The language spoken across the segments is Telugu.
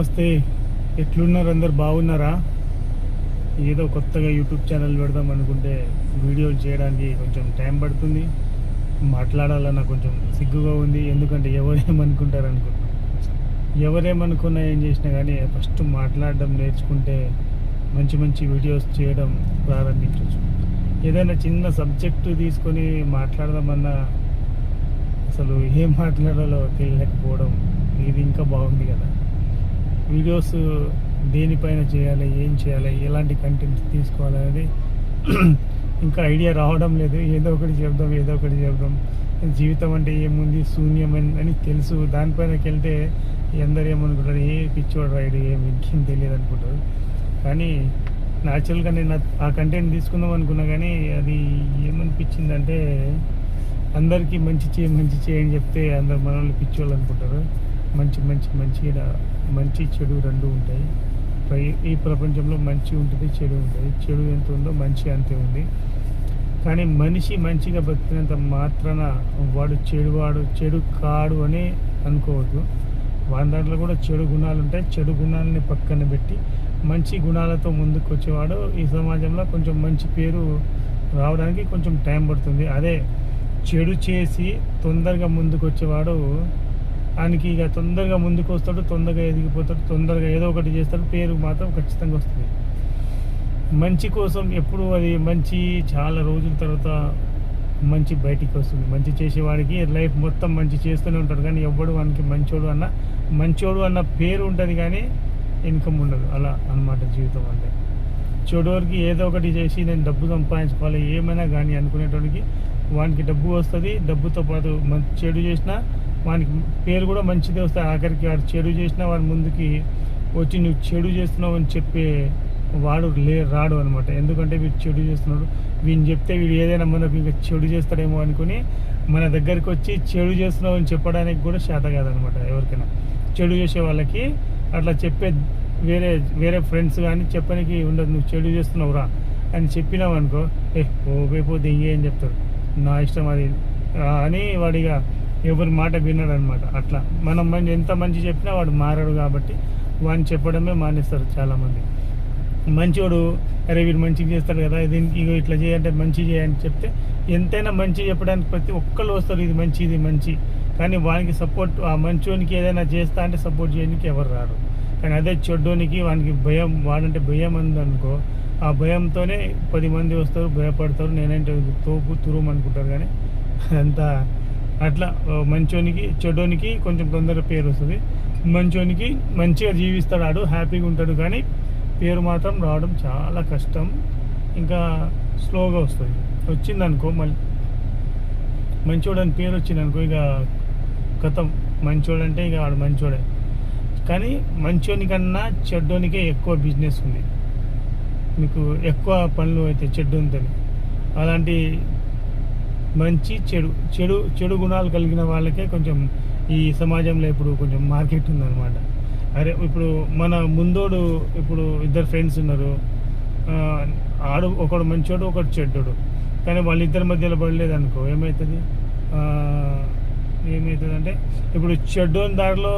నమస్తే. ఎట్లున్నారు అందరు? బాగున్నారా? ఏదో కొత్తగా యూట్యూబ్ ఛానల్ పెడదాం అనుకుంటే వీడియోలు చేయడానికి కొంచెం టైం పడుతుంది. మాట్లాడాలన్నా కొంచెం సిగ్గుగా ఉంది. ఎందుకంటే ఎవరేమనుకుంటారు అనుకుంటున్నాం ఎవరేమనుకున్నా ఏం చేసినా కానీ ఫస్ట్ మాట్లాడడం నేర్చుకుంటే మంచి మంచి వీడియోస్ చేయడం ప్రారంభించవచ్చు ఏదైనా చిన్న సబ్జెక్టు తీసుకొని మాట్లాడదామన్నా అసలు ఏం మాట్లాడాలో తెలియకపోవడం ఇది ఇంకా బాగుంది కదా. వీడియోస్ దేనిపైన చేయాలి ఏం చేయాలి ఎలాంటి కంటెంట్ తీసుకోవాలనేది ఇంకా ఐడియా రావడం లేదు. ఏదో ఒకటి చెప్దాం ఏదో ఒకటి చెప్దాం. జీవితం అంటే ఏముంది? శూన్యం అని- తెలుసు. దానిపైనకి వెళ్తే ఎందరు ఏమనుకుంటారు? ఏ పిచ్చోడు రైడ్ ఏం ఇంకేం తెలియదు అనుకుంటారు. కానీ న్యాచురల్గా నేను ఆ- ఆ కంటెంట్ తీసుకుందాం అనుకున్నా కానీ అది ఏమనిపించిందంటే అందరికీ మంచి చేయి మంచి చేయని చెప్తే అందరు మనల్ని పిచ్చోళ్ళు అనుకుంటారు. మంచి మంచి మంచి మంచి చెడు రెండు ఉంటాయి. పై- ఈ ప్రపంచంలో మంచి ఉంటుంది చెడు ఉంటుంది. చెడు ఎంత ఉందో మంచి అంతే ఉంది. కానీ మనిషి మంచిగా బతికినంత మాత్రాన వాడు చెడువాడు చెడు కాడు అని అనుకోవద్దు. వాడి దాంట్లో కూడా చెడు గుణాలు ఉంటాయి. చెడు గుణాలని పక్కన పెట్టి మంచి గుణాలతో ముందుకు వచ్చేవాడు ఈ సమాజంలో కొంచెం మంచి పేరు రావడానికి కొంచెం టైం పడుతుంది. అదే చెడు చేసి తొందరగా ముందుకు వచ్చేవాడు ఆయనకి ఇక తొందరగా ముందుకు వస్తాడు తొందరగా ఎదిగిపోతాడు తొందరగా ఏదో ఒకటి చేస్తాడు పేరు మాత్రం ఖచ్చితంగా వస్తుంది. మంచి కోసం ఎప్పుడు అది మంచి చాలా రోజుల తర్వాత మంచి బయటికి వస్తుంది. మంచి చేసేవాడికి లైఫ్ మొత్తం మంచి చేస్తూనే ఉంటాడు కానీ ఎవ్వడు వానికి మంచోడు అన్న మంచోడు అన్న పేరు ఉంటుంది కానీ ఇన్కమ్ ఉండదు. అలా అన్నమాట జీవితం అంటే. చెడువరికి ఏదో ఒకటి చేసి నేను డబ్బు సంపాదించుకోవాలి ఏమైనా కానీ అనుకునేటోడికి వానికి డబ్బు వస్తుంది. డబ్బుతో పాటు మంచి చెడు చేసినా వానికి పేరు కూడా మంచిదే వస్తుంది ఆఖరికి వాడు చెడు చేసిన వాడి ముందుకి వచ్చి నువ్వు చెడు చేస్తున్నావు అని చెప్పే వాడు లే రాడు అనమాట ఎందుకంటే వీడు చెడు చేస్తున్నాడు. వీడిని చెప్తే వీడు ఏదైనా మనకు ఇంకా చెడు చేస్తాడేమో అనుకుని మన దగ్గరికి వచ్చి చెడు చేస్తున్నావు అని చెప్పడానికి కూడా శాత కాదనమాట ఎవరికైనా. చెడు చేసే వాళ్ళకి అట్లా చెప్పే వేరే వేరే ఫ్రెండ్స్ కానీ చెప్పడానికి ఉండదు. నువ్వు చెడు చేస్తున్నావు రా అని చెప్పినావు అనుకో ఏ ఓ పోతే ఇంకేం చెప్తారు? నా ఇష్టం అది. అని వాడిగా ఎవరి మాట వినడు అనమాట అట్లా. మనం మంచి ఎంత మంచి చెప్పినా వాడు మారడు కాబట్టి వాడిని చెప్పడమే మానేస్తారు చాలామంది. మంచోడు అరే వీడు మంచిగా చేస్తాడు కదా దీనికి ఇగో ఇట్లా చేయంటే మంచి చేయని చెప్తే ఎంతైనా మంచి చెప్పడానికి ప్రతి ఒక్కళ్ళు వస్తారు ఇది మంచి ఇది మంచి. కానీ వానికి సపోర్ట్ ఆ మంచోనికి ఏదైనా చేస్తా అంటే సపోర్ట్ చేయడానికి ఎవరు రారు. కానీ అదే చెడ్డోనికి వానికి భయం వాడంటే భయం ఉందనుకో ఆ భయంతోనే పది మంది వస్తారు భయపడతారు. నేనంటే తోపు తురుము అనుకుంటారు కానీ అంతా అట్లా మంచోనికి చెడ్డోనికి కొంచెం తొందరగా పేరు వస్తుంది. మంచోనికి మంచిగా జీవిస్తాడు ఆడు హ్యాపీగా ఉంటాడు కానీ పేరు మాత్రం రావడం చాలా కష్టం. ఇంకా స్లోగా వస్తుంది. వచ్చిందనుకో మళ్ళీ మంచోడు అని పేరు వచ్చిందనుకో ఇక గతం మంచోడు అంటే ఇక వాడు మంచోడే. కానీ మంచోని కన్నా చెడ్డోనికే ఎక్కువ బిజినెస్ ఉంది. మీకు ఎక్కువ పనులు అయితే చెడ్డోనితో అలాంటి మంచి చెడు చెడు చెడు గుణాలు కలిగిన వాళ్ళకే కొంచెం ఈ సమాజంలో ఇప్పుడు కొంచెం మార్కెట్ ఉందన్నమాట. అరే ఇప్పుడు మన ముందోడు ఇప్పుడు ఇద్దరు ఫ్రెండ్స్ ఉన్నారు. ఆడు ఒకడు మంచోడు ఒకడు చెడ్డోడు. కానీ వాళ్ళిద్దరి మధ్యలో పడలేదు అనుకో ఏమవుతుంది ఏమవుతుందంటే ఏమవుతుంది అంటే ఇప్పుడు చెడ్డోని దారిలో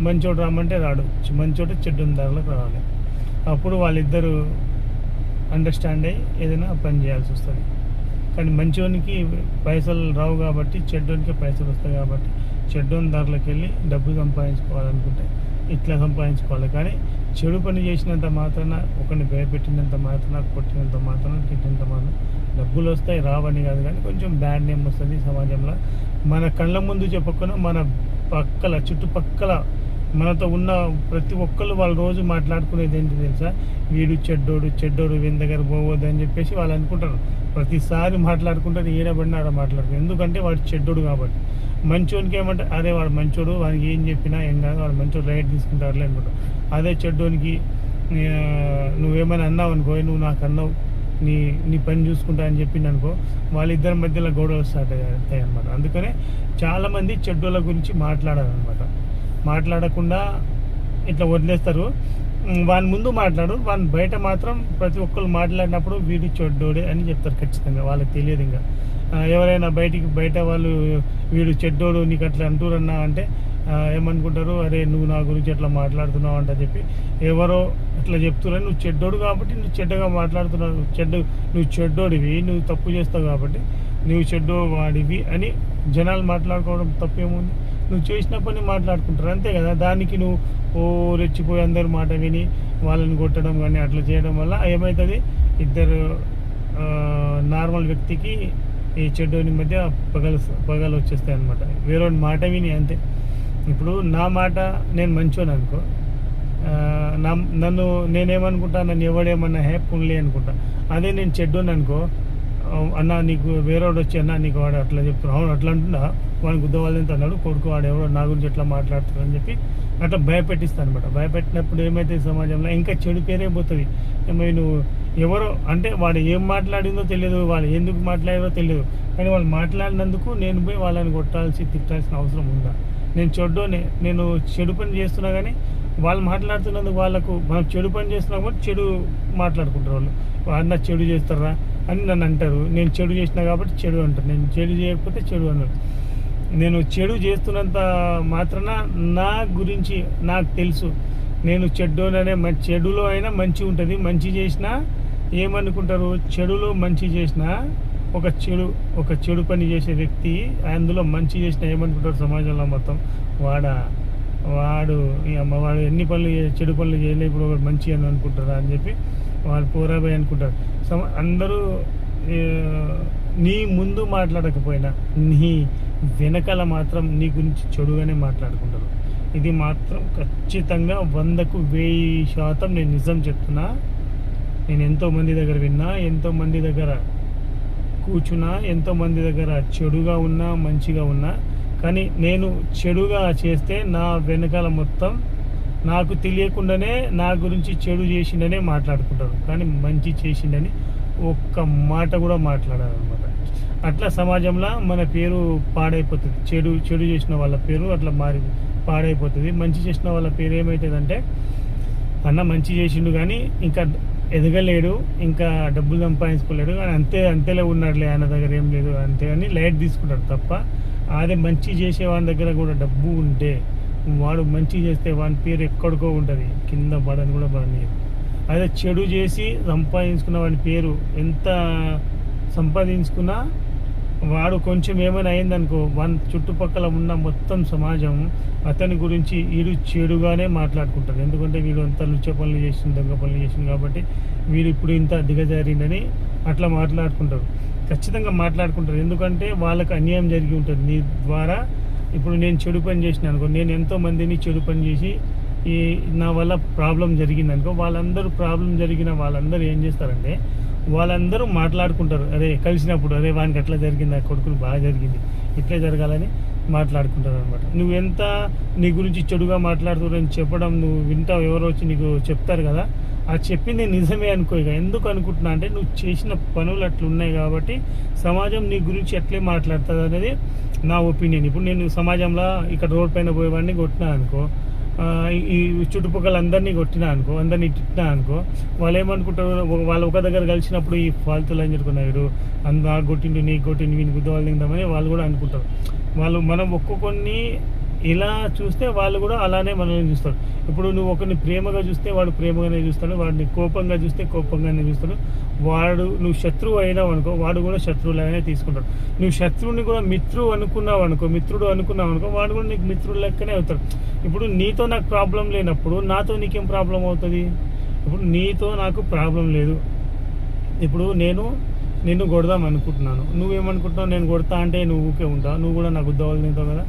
మంచోడు రామంటే రాడు. మంచోడు చెడ్డోని దారిలోకి రావాలి. అప్పుడు వాళ్ళిద్దరూ అండర్స్టాండ్ అయ్యి ఏదైనా పని చేయాల్సి వస్తుంది. కానీ మంచివానికి పైసలు రావు కాబట్టి చెడ్డోనికి పైసలు వస్తాయి కాబట్టి చెడ్డోని దారిలోకి వెళ్ళి డబ్బు సంపాదించుకోవాలనుకుంటే ఇట్లా సంపాదించుకోవాలి. కానీ చెడు పని చేసినంత మాత్రాన ఒకరిని భయపెట్టినంత మాత్రాన కొట్టినంత మాత్రాన తిట్టినంత మాత్రం డబ్బులు వస్తాయి రావని కాదు కానీ కొంచెం బ్యాడ్ నేమ్ వస్తుంది సమాజంలో. మన కళ్ళ ముందు చెప్పకుండా మన పక్కల చుట్టుపక్కల మనతో ఉన్న ప్రతి ఒక్కళ్ళు వాళ్ళు రోజు మాట్లాడుకునేది ఏంటి తెలుసా? వీడు చెడ్డోడు చెడ్డోడు వీని దగ్గర పోవద్దు అని చెప్పేసి వాళ్ళు అనుకుంటారు. ప్రతిసారి మాట్లాడుకుంటారు ఈడబడిన ఆడ మాట్లాడుతారు ఎందుకంటే వాడు చెడ్డోడు కాబట్టి. మంచోనికి ఏమంటే అదే వాడు మంచోడు వానికి ఏం చెప్పినా ఏం కాదు వాడు మంచోడు రైట్ తీసుకుంటారులే అనుకుంటారు. అదే చెడ్డోనికి నువ్వేమైనా అన్నావు అనుకో నువ్వు నాకు అన్నావు నీ నీ పని చూసుకుంటా అని చెప్పింది అనుకో వాళ్ళిద్దరి మధ్యలో గొడవలు స్టార్ట్ అవుతాయి అనమాట అందుకనే చాలామంది చెడ్డోళ్ళ గురించి మాట్లాడారనమాట మాట్లాడకుండా ఇట్లా వదిలేస్తారు. వాని ముందు మాట్లాడు వాని బయట మాత్రం ప్రతి ఒక్కరు మాట్లాడినప్పుడు వీడు చెడ్డోడే అని చెప్తారు ఖచ్చితంగా. వాళ్ళకి తెలియదు ఇంకా. ఎవరైనా బయటికి బయట వాళ్ళు వీడు చెడ్డోడు నీకు అట్లా అంటూరన్నా అంటే ఏమనుకుంటారు? అరే నువ్వు నా గురించి ఎట్లా మాట్లాడుతున్నావు అంట చెప్పి. ఎవరో అట్లా చెప్తున్నారు నువ్వు చెడ్డోడు కాబట్టి నువ్వు చెడ్డగా మాట్లాడుతున్నావు. చెడ్డ నువ్వు చెడ్డోడివి నువ్వు తప్పు చేస్తావు కాబట్టి నువ్వు చెడ్డో వాడివి అని జనాలు మాట్లాడుకోవడం తప్పేముంది? నువ్వు చేసిన పని మాట్లాడుకుంటారు. అంతే కదా? దానికి నువ్వు ఓ రెచ్చిపోయి అందరి మాట విని వాళ్ళని కొట్టడం కానీ అట్లా చేయడం వల్ల ఏమవుతుంది ఇద్దరు నార్మల్ వ్యక్తికి ఈ చెడ్డోని మధ్య పగలు పగలు వచ్చేస్తాయి అనమాట వేరే మాట విని అంతే. ఇప్పుడు నా మాట నేను మంచోని అనుకో. నా నన్ను నేనేమనుకుంటా? నన్ను ఎవడేమన్నా హ్యాప్ ఉండలే అనుకుంటా. అదే నేను చెడ్డోని అనుకో. అన్న నీకు వేరేవాడు వచ్చి అన్న నీకు వాడు అట్లా చెప్తున్నాడు. అవును అట్లా అంటున్నా. వాడిని గుద్దవాళ్ళని అన్నాడు? కొడుకు వాడు ఎవరో నా గురించి ఎట్లా మాట్లాడుతున్నాడు? అని చెప్పి అట్లా భయపెట్టిస్తాను అనమాట భయపెట్టినప్పుడు ఏమైతే సమాజంలో ఇంకా చెడు పేరే పోతుంది. ఏమై నువ్వు ఎవరో అంటే వాడు ఏం మాట్లాడిందో తెలియదు వాళ్ళు ఎందుకు మాట్లాడారో తెలియదు. కానీ వాళ్ళు మాట్లాడినందుకు నేను పోయి వాళ్ళని కొట్టాల్సి తిట్టాల్సిన అవసరం ఉందా? నేను చెడ్డోనే నేను చెడు పని చేస్తున్నా కానీ వాళ్ళు మాట్లాడుతున్నందుకు వాళ్ళకు మనం చెడు పని చేస్తున్నాం కాబట్టి చెడు మాట్లాడుకుంటారు వాళ్ళు. అన్న చెడు చేస్తారా? అని నన్ను అంటారు. నేను చెడు చేసినా కాబట్టి చెడు అంటారు. నేను చెడు చేయకపోతే చెడు అన్నారు. నేను చెడు చేస్తున్నంత మాత్రాన నా గురించి నాకు తెలుసు. నేను చెడ్డోననే అనే చెడులో అయినా మంచి ఉంటుంది. మంచి చేసినా ఏమనుకుంటారు? చెడులో మంచి చేసినా ఒక చెడు ఒక చెడు పని చేసే వ్యక్తి అందులో మంచి చేసినా ఏమనుకుంటారు సమాజంలో మొత్తం? వాడా? వాడు ఈ అమ్మవాడు ఎన్ని పనులు చెడు పనులు చేయలే ఇప్పుడు ఒకడు మంచి అని అనుకుంటారా అని చెప్పి వాళ్ళు పోరాబాయి అనుకుంటారు. సమ అందరూ నీ ముందు మాట్లాడకపోయినా నీ వెనకాల మాత్రం నీ గురించి చెడుగానే మాట్లాడుకుంటారు. ఇది మాత్రం ఖచ్చితంగా వందకు వెయ్యి శాతం నేను నిజం చెప్తున్నా. నేను ఎంతోమంది దగ్గర విన్నా ఎంతోమంది దగ్గర కూర్చున్నా ఎంతోమంది దగ్గర చెడుగా ఉన్నా మంచిగా ఉన్నా. కానీ నేను చెడుగా చేస్తే నా వెనకాల మొత్తం నాకు తెలియకుండానే నా గురించి చెడు చేసిండనే మాట్లాడుకుంటారు. కానీ మంచి చేసిండని ఒక్క మాట కూడా మాట్లాడారనమాట అట్లా సమాజంలో మన పేరు పాడైపోతుంది. చెడు చెడు చేసిన వాళ్ళ పేరు అట్లా మారి పాడైపోతుంది. మంచి చేసిన వాళ్ళ పేరు ఏమవుతుందంటే అన్న మంచి చేసిండు కానీ ఇంకా ఎదగలేడు ఇంకా డబ్బులు సంపాదించుకోలేడు కానీ అంతే అంతేలే ఉన్నాడులే ఆయన దగ్గర ఏం లేదు అంతే అని లైట్ తీసుకుంటాడు తప్ప అదే మంచి చేసే వాళ్ళ దగ్గర కూడా డబ్బు ఉంటే వాడు మంచి చేస్తే వాని పేరు ఎక్కడికో ఉంటుంది. కింద పడని కూడా పడనీయదు. అదే చెడు చేసి సంపాదించుకున్న వాడి పేరు ఎంత సంపాదించుకున్నా వాడు కొంచెం ఏమైనా అయిందనుకో వన్ చుట్టుపక్కల ఉన్న మొత్తం సమాజం అతని గురించి వీడు చెడుగానే మాట్లాడుకుంటారు ఎందుకంటే వీడు అంత లుచ్చ పనులు చేసింది దొంగ పనులు చేసింది కాబట్టి వీడు ఇప్పుడు ఇంత దిగజారిందని అట్లా మాట్లాడుకుంటారు ఖచ్చితంగా మాట్లాడుకుంటారు ఎందుకంటే వాళ్ళకి అన్యాయం జరిగి ఉంటుంది. నీ ద్వారా ఇప్పుడు నేను చెడు పని చేసిన అనుకో నేను ఎంతో మందిని చెడు పని చేసి ఈ నా వల్ల ప్రాబ్లం జరిగింది అనుకో వాళ్ళందరూ ప్రాబ్లం జరిగిన వాళ్ళందరూ ఏం చేస్తారంటే వాళ్ళందరూ మాట్లాడుకుంటారు. అదే కలిసినప్పుడు అదే వానికి ఎట్లా జరిగింది ఆ కొడుకుని బాగా జరిగింది ఇట్లా జరగాలని మాట్లాడుకుంటారు అనమాట నువ్వు ఎంత నీ గురించి చెడుగా మాట్లాడుతున్నావు చెప్పడం నువ్వు వింటావు ఎవరో వచ్చి నీకు చెప్తారు కదా ఆ చెప్పింది నిజమే అనుకో ఇక. ఎందుకు అనుకుంటున్నా అంటే నువ్వు చేసిన పనులు అట్లున్నాయి కాబట్టి సమాజం నీ గురించి ఎట్లే మాట్లాడుతుంది అనేది నా ఒపీనియన్. ఇప్పుడు నేను సమాజంలో ఇక్కడ రోడ్ పైన పోయేవాడిని కొట్టినా అనుకో ఈ చుట్టుపక్కల అందరినీ కొట్టినా అనుకో అందరినీ తిట్టినా అనుకో వాళ్ళు ఏమనుకుంటారు? వాళ్ళు ఒక దగ్గర కలిసినప్పుడు ఈ ఫాల్తులు అని చెప్పుకున్నారు అందు ఆ కొట్టిండు నీ కొట్టిండు వీని గుద్ద వాళ్ళు తిందామని వాళ్ళు కూడా అనుకుంటారు. వాళ్ళు మనం ఒక్కొక్కరిని ఇలా చూస్తే వాళ్ళు కూడా అలానే మనల్ని చూస్తారు. ఇప్పుడు నువ్వు ఒకరిని ప్రేమగా చూస్తే వాడు ప్రేమగానే చూస్తాడు వాడిని కోపంగా చూస్తే కోపంగానే చూస్తాడు. వాడు నువ్వు శత్రువు అయినావు అనుకో వాడు కూడా శత్రువులాగానే తీసుకుంటాడు. నువ్వు శత్రువుని కూడా మిత్రువు అనుకున్నావు అనుకో మిత్రుడు అనుకున్నావు అనుకో వాడు కూడా నీకు మిత్రుడు లెక్కనే అవుతాడు. ఇప్పుడు నీతో నాకు ప్రాబ్లం లేనప్పుడు నాతో నీకేం ప్రాబ్లం అవుతుంది? ఇప్పుడు నీతో నాకు ప్రాబ్లం లేదు. ఇప్పుడు నేను నిన్ను కొడదాం అనుకుంటున్నాను. నువ్వేమనుకుంటున్నావు? నేను కొడతా అంటే నువ్వు ఊకే ఉంటావు. నువ్వు కూడా నాకు ఉద్యోగాలు తింటావు కదా?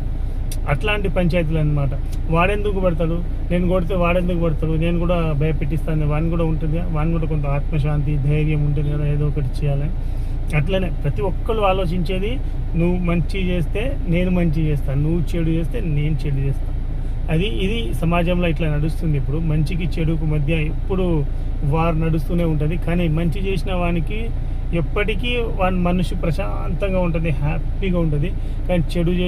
అట్లాంటి పంచాయతీలు అనమాట వాడెందుకు పడతాడు? నేను కొడితే వాడెందుకు పడతాడు? నేను కూడా భయపెట్టిస్తాను. వాడిని కూడా ఉంటుంది. వాడిని కూడా కొంత ఆత్మశాంతి ధైర్యం ఉంటుంది కదా ఏదో ఒకటి చేయాలని. అట్లనే ప్రతి ఒక్కరు ఆలోచించేది నువ్వు మంచి చేస్తే నేను మంచి చేస్తాను నువ్వు చెడు చేస్తే నేను చెడు చేస్తాను అది ఇది సమాజంలో ఇట్లా నడుస్తుంది ఇప్పుడు. మంచికి చెడుకు మధ్య ఎప్పుడు వారు నడుస్తూనే ఉంటుంది. కానీ మంచి చేసిన వానికి ఎప్పటికీ వాని మనిషి ప్రశాంతంగా ఉంటుంది హ్యాపీగా ఉంటుంది. కానీ చెడు చే